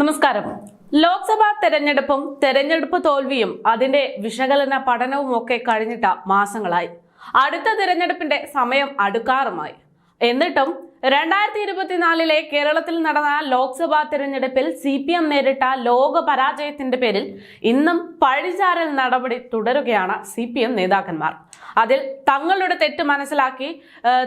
നമസ്കാരം. ലോക്സഭാ തെരഞ്ഞെടുപ്പും തെരഞ്ഞെടുപ്പ് തോൽവിയും അതിന്റെ വിശകലന പഠനവും ഒക്കെ കഴിഞ്ഞിട്ട മാസങ്ങളായി. അടുത്ത തിരഞ്ഞെടുപ്പിന്റെ സമയം അടുക്കാറുമായി. എന്നിട്ടും രണ്ടായിരത്തി ഇരുപത്തിനാലിലെ കേരളത്തിൽ നടന്ന ലോക്സഭാ തിരഞ്ഞെടുപ്പിൽ സി പി എം നേരിട്ട ലോക പരാജയത്തിന്റെ പേരിൽ ഇന്നും പഴിചാരൽ നടപടി തുടരുകയാണ് സി പി എം നേതാക്കന്മാർ. അതിൽ തങ്ങളുടെ തെറ്റ് മനസ്സിലാക്കി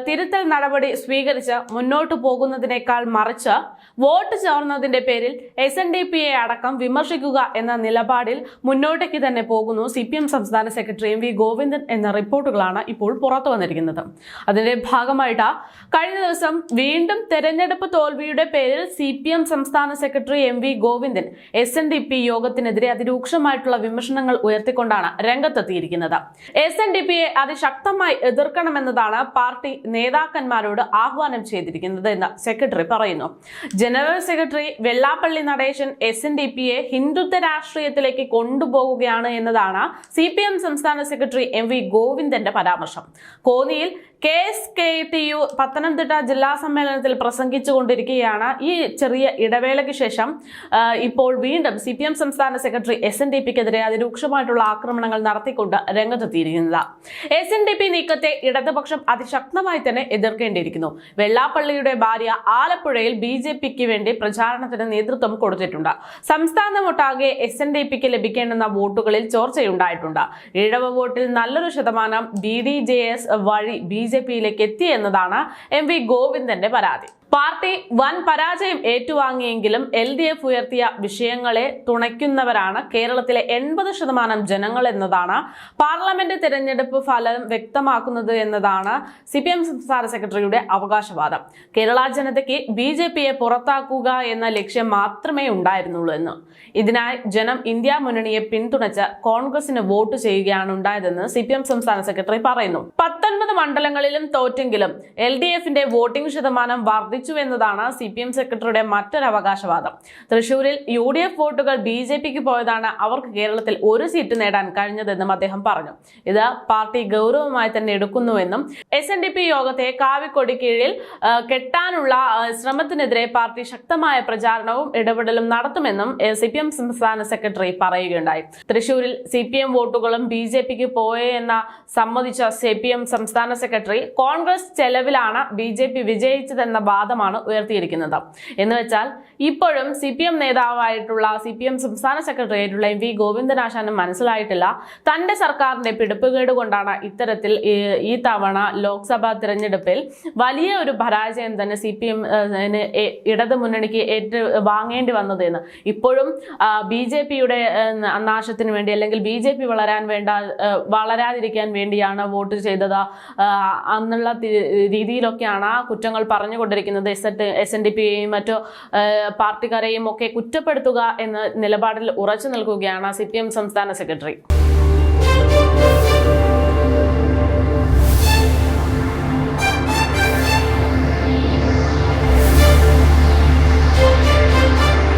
തിരുത്തൽ നടപടി സ്വീകരിച്ച് മുന്നോട്ടു പോകുന്നതിനേക്കാൾ മറിച്ച് വോട്ട് ചേർന്നതിന്റെ പേരിൽ എസ് എൻ ഡി പി എ അടക്കം വിമർശിക്കുക എന്ന നിലപാടിൽ മുന്നോട്ടേക്ക് തന്നെ പോകുന്നു സി പി എം സംസ്ഥാന സെക്രട്ടറി എം വി ഗോവിന്ദൻ എന്ന റിപ്പോർട്ടുകളാണ് ഇപ്പോൾ പുറത്തു വന്നിരിക്കുന്നത്. അതിന്റെ ഭാഗമായിട്ട് കഴിഞ്ഞ ദിവസം വീണ്ടും തെരഞ്ഞെടുപ്പ് തോൽവിയുടെ പേരിൽ സി പി എം സംസ്ഥാന secretary M V Govindan S N D P യോഗത്തിനെതിരെ അതിരൂക്ഷമായിട്ടുള്ള വിമർശനങ്ങൾ ഉയർത്തിക്കൊണ്ടാണ് രംഗത്തെത്തിയിരിക്കുന്നത്. എസ് എൻ ഡി പിയെ അതിശക്തമായി എതിർക്കണമെന്നതാണ് പാർട്ടി നേതാക്കന്മാരോട് ആഹ്വാനം ചെയ്തിരിക്കുന്നത് എന്ന് സെക്രട്ടറി പറയുന്നു. General secretary Vellappally Natesan S N D പിയെ ഹിന്ദുത്വ രാഷ്ട്രീയത്തിലേക്ക് കൊണ്ടുപോകുകയാണ് എന്നതാണ് സി പി എം സംസ്ഥാന സെക്രട്ടറി എം വി ഗോവിന്ദന്റെ പരാമർശം. കോന്നിയിൽ K S K T U Pathanamthitta ജില്ലാ സമ്മേളനത്തിൽ പ്രസംഗിച്ചുകൊണ്ടിരിക്കുകയാണ്. ഈ ചെറിയ ഇടവേളയ്ക്ക് ശേഷം ഇപ്പോൾ വീണ്ടും സി പി എം സംസ്ഥാന സെക്രട്ടറി എസ് എൻ ഡി പിക്കെതിരെ അതിരൂക്ഷമായിട്ടുള്ള ആക്രമണങ്ങൾ നടത്തിക്കൊണ്ട് രംഗത്തെത്തിയിരിക്കുന്നത്. എസ് എൻ ഡി പി നീക്കത്തെ ഇടതുപക്ഷം അതിശക്തമായി തന്നെ എതിർക്കേണ്ടിയിരിക്കുന്നു. വെള്ളാപ്പള്ളിയുടെ ഭാര്യ ആലപ്പുഴയിൽ ബി ജെ പിക്ക് വേണ്ടി പ്രചാരണത്തിന് നേതൃത്വം കൊടുത്തിട്ടുണ്ട്. സംസ്ഥാനമൊട്ടാകെ എസ് എൻ ഡി പിക്ക് ലഭിക്കേണ്ടുന്ന വോട്ടുകളിൽ ചോർച്ചയുണ്ടായിട്ടുണ്ട്. ഇഴവ വോട്ടിൽ നല്ലൊരു ശതമാനം ബി ഡി ജെ എസ് വഴി ബി ജെ പിയിലേക്ക് എത്തി എന്നതാണ് എം വി ഗോവിന്ദന്റെ പരാതി. പാർട്ടി വൻ പരാജയം ഏറ്റുവാങ്ങിയെങ്കിലും എൽ ഡി എഫ് ഉയർത്തിയ വിഷയങ്ങളെ തുണയ്ക്കുന്നവരാണ് കേരളത്തിലെ എൺപത് ശതമാനം ജനങ്ങൾ എന്നതാണ് പാർലമെന്റ് തിരഞ്ഞെടുപ്പ് ഫലം വ്യക്തമാക്കുന്നത് എന്നതാണ് സി പി എം സംസ്ഥാന സെക്രട്ടറിയുടെ അവകാശവാദം. കേരള ജനതയ്ക്ക് ബി ജെ പിയെ പുറത്താക്കുക എന്ന ലക്ഷ്യം മാത്രമേ ഉണ്ടായിരുന്നുള്ളൂ എന്ന്. ഇതിനായി ജനം ഇന്ത്യ മുന്നണിയെ പിന്തുണച്ച് കോൺഗ്രസിന് വോട്ട് ചെയ്യുകയാണ് ഉണ്ടായതെന്ന് സി സംസ്ഥാന സെക്രട്ടറി പറയുന്നു. പത്തൊൻപത് മണ്ഡലങ്ങളിലും തോറ്റെങ്കിലും എൽ ഡി എഫിന്റെ വോട്ടിംഗ് ശതമാനം വർദ്ധിച്ചു എന്നതാണ് സി പി എം സെക്രട്ടറിയുടെ മറ്റൊരു അവകാശവാദം തൃശൂരിൽ യു ഡി എഫ് വോട്ടുകൾ ബി ജെ പിക്ക് പോയതാണ് അവർക്ക് കേരളത്തിൽ ഒരു സീറ്റ് നേടാൻ കഴിഞ്ഞതെന്നും അദ്ദേഹം പറഞ്ഞു. ഇത് പാർട്ടി ഗൗരവമായി തന്നെ എടുക്കുന്നുവെന്നും എസ് എൻ ഡി പി യോഗത്തെ കാവിക്കൊടി കീഴിൽ കെട്ടാനുള്ള ശ്രമത്തിനെതിരെ പാർട്ടി ശക്തമായ പ്രചാരണവും ഇടപെടലും നടത്തുമെന്നും സി പി എം സംസ്ഥാന സെക്രട്ടറി പറയുകയുണ്ടായി. തൃശൂരിൽ സി പി എം വോട്ടുകളും ബി ജെ പിക്ക് പോയെന്ന സമ്മതിച്ച സി പി എം സംസ്ഥാന സെക്രട്ടറി കോൺഗ്രസ് ചെലവിലാണ് ബി ജെ പി വിജയിച്ചതെന്ന വാദമാണ് ഉയർത്തിയിരിക്കുന്നത്. എന്ന് വെച്ചാൽ ഇപ്പോഴും സി പി എം നേതാവായിട്ടുള്ള സി പി എം സംസ്ഥാന സെക്രട്ടറി ആയിട്ടുള്ള എം വി ഗോവിന്ദനാശാനും മനസ്സിലായിട്ടില്ല. തന്റെ സർക്കാരിന്റെ പിടിപ്പുകേട് കൊണ്ടാണ് ഇത്തരത്തിൽ ഈ- തവണ ലോക്സഭാ തിരഞ്ഞെടുപ്പിൽ വലിയ ഒരു പരാജയം തന്നെ സി പി എം ഇടത് മുന്നണിക്ക് ഏറ്റു വാങ്ങേണ്ടി വന്നത് എന്ന് ഇപ്പോഴും ബി ജെ പിയുടെ നാശത്തിന് വേണ്ടി അല്ലെങ്കിൽ ബി ജെ പി വളരാൻ വേണ്ട വളരാതിരിക്കാൻ വേണ്ടിയാണ് വോട്ട് ചെയ്തത്. എന്നുള്ള രീതിയിലൊക്കെയാണ് രീതിയിലൊക്കെയാണ് കുറ്റങ്ങൾ പറഞ്ഞുകൊണ്ടിരിക്കുന്നത്. എസ് എസ് എൻ ഡി പിയെയും മറ്റു പാർട്ടിക്കാരെയും ഒക്കെ കുറ്റപ്പെടുത്തുക എന്ന നിലപാടിൽ ഉറച്ചു നിൽക്കുകയാണ് സി സംസ്ഥാന സെക്രട്ടറി.